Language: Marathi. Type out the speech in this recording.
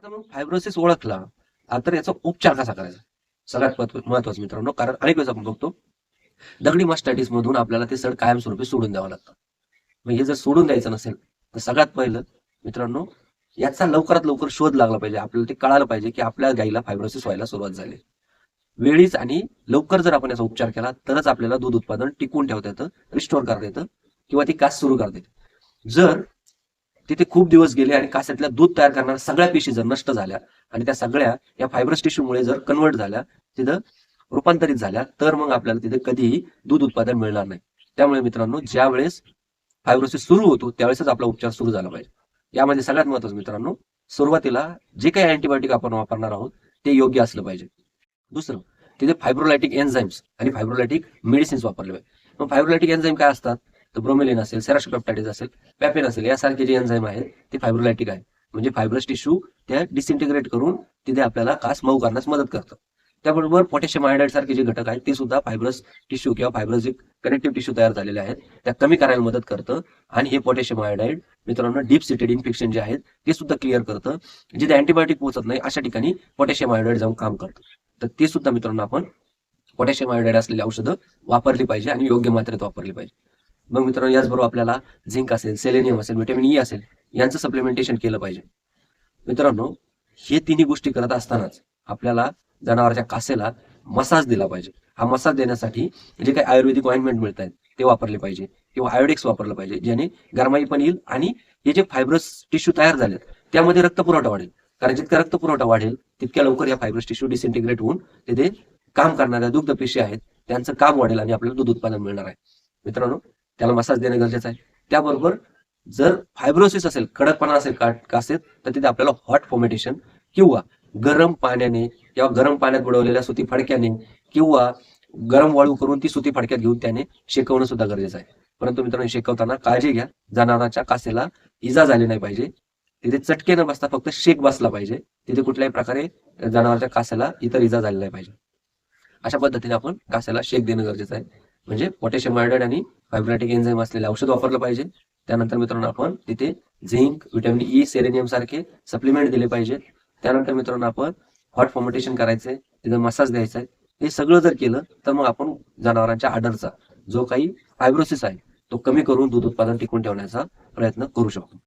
आता मग फायब्रोसिस ओळखला तर याचा उपचार कसा करायचा? सगळ्यात महत्वाचं मित्रांनो कारण अनेक वेळेस आपण बघतो दगडी मास्टायटिस मधून आपल्याला ते सड कायमस्वरूपी सोडून द्यावं लागतं. मग हे जर सोडून द्यायचं नसेल तर सगळ्यात पहिलं मित्रांनो याचा लवकरात लवकर शोध लागला पाहिजे. आपल्याला ते कळालं पाहिजे की आपल्या गाईला फायब्रोसिस व्हायला सुरुवात झाली. वेळीच आणि लवकर जर आपण याचा उपचार केला तरच आपल्याला दूध उत्पादन टिकून ठेवता येतं रिस्टोर करता येतं किंवा ती कास सुरू करता येते. जर तिथे खूप दिवस गेले आणि कासातल्या दूध तयार करणाऱ्या सगळ्या पेशी जर नष्ट झाल्या आणि त्या सगळ्या या फायब्रस टिश्यूमुळे जर कन्वर्ट झाल्या तिथं रूपांतरित झाल्या तर मग आपल्याला तिथे कधीही दूध उत्पादन मिळणार नाही. त्यामुळे मित्रांनो ज्या वेळेस फायब्रोसिस सुरू होतो त्यावेळेसच आपला उपचार सुरू झाला पाहिजे. यामध्ये सगळ्यात महत्वाचं मित्रांनो सुरुवातीला जे काही अँटीबायोटिक आपण वापरणार आहोत ते योग्य असलं पाहिजे. दुसरं तिथे फायब्रोलायटिक एन्झाईम्स आणि फायब्रोलायटिक मेडिसिन्स वापरले पाहिजे. मग फायब्रोलायटिक एन्झाईम काय असतात? तर ब्रोमेलिन असेल सेराशोपेप्टायटिस असेल पॅपेन असेल यासारखे जे एन्झाईम आहेत ते फायब्रोलायटिक आहे म्हणजे फायब्रस टिश्यू त्या डिसइंटिग्रेट करून तिथे आपल्याला कास मऊ करण्यास मदत करतं. त्याबरोबर पोटॅशियम आयोडाईड सारखे जे घटक आहेत ते सुद्धा फायब्रस टिश्यू किंवा फायब्रस जे कनेक्टिव्ह टिश्यू तयार झालेले आहेत. त्या कमी करायला मदत करतं. आणि हे पोटॅशियम आयोडाईड मित्रांनो डीप सिटेड इन्फेक्शन जे आहेत ते सुद्धा क्लिअर करतं. जिथे अँटीबायोटिक पोहोचत नाही अशा ठिकाणी पोटॅशियम आयोडाईड जाऊन काम करतं. तर ते सुद्धा मित्रांनो आपण पोटॅशियम आयोडाईड असलेली औषधं वापरली पाहिजे आणि योग्य मात्रेत वापरली पाहिजे. मग मित्रांनो याचबरोबर आपल्याला झिंक असेल सेलेनियम असेल व्हिटॅमिन ई असेल यांचं सप्लिमेंटेशन केलं पाहिजे. मित्रांनो हे तिन्ही गोष्टी करत असतानाच आपल्याला जनावरांच्या कासेला मसाज दिला पाहिजे. हा मसाज देण्यासाठी जे काही आयुर्वेदिक ऑइंटमेंट मिळत आहेत ते वापरले पाहिजे. किंवा आयोडेक्स वापरलं पाहिजे ज्याने गरमाई पण येईल आणि हे जे फायब्रस टिश्यू तयार झालेत त्यामध्ये रक्त पुरवठा वाढेल. कारण जितका रक्तपुरवठा वाढेल तितक्या लवकर या फायब्रस टिश्यू डिसइंटिग्रेट होऊन तिथे काम करणाऱ्या दुग्ध पेशी आहेत त्यांचं काम वाढेल आणि आपल्याला दूध उत्पादन मिळणार आहे. मित्रांनो त्याला मसाज देणं गरजेचं आहे. त्याबरोबर जर फायब्रोसिस असेल कडकपणा असेल कासेत तर तिथे आपल्याला हॉट फॉर्मेटेशन किंवा गरम पाण्याने किंवा गरम पाण्यात बुडवलेल्या सुती फडक्याने किंवा गरम वाळू करून ती सुती फडक्यात घेऊन त्याने शेकवणं सुद्धा गरजेचं आहे. परंतु मित्रांनो शेकवताना काळजी घ्या. जनावरांच्या कासेला इजा झाली नाही पाहिजे. तिथे चटके न बसता फक्त शेक बसला पाहिजे. तिथे कुठल्याही प्रकारे जनावरांच्या कासेला इतर इजा झाली नाही पाहिजे. अशा पद्धतीने आपण कासेला शेक देणं गरजेचं आहे. म्हणजे पोटॅशियम आयोडाईड आणि फायब्रॅटिक एन्झाईम असलेले औषध वापरलं पाहिजे. त्यानंतर मित्रांनो आपण तिथे झिंक व्हिटॅमिन ई सेरेनियम सारखे सप्लिमेंट दिले पाहिजे. त्यानंतर मित्रांनो आपण हॉट फॉर्मेटेशन करायचंय तिथं मसाज द्यायचा आहे हे सगळं जर केलं तर मग आपण जनावरांच्या आडरचा जो काही फायब्रोसिस आहे तो कमी करून दूध उत्पादन टिकून ठेवण्याचा प्रयत्न करू शकतो.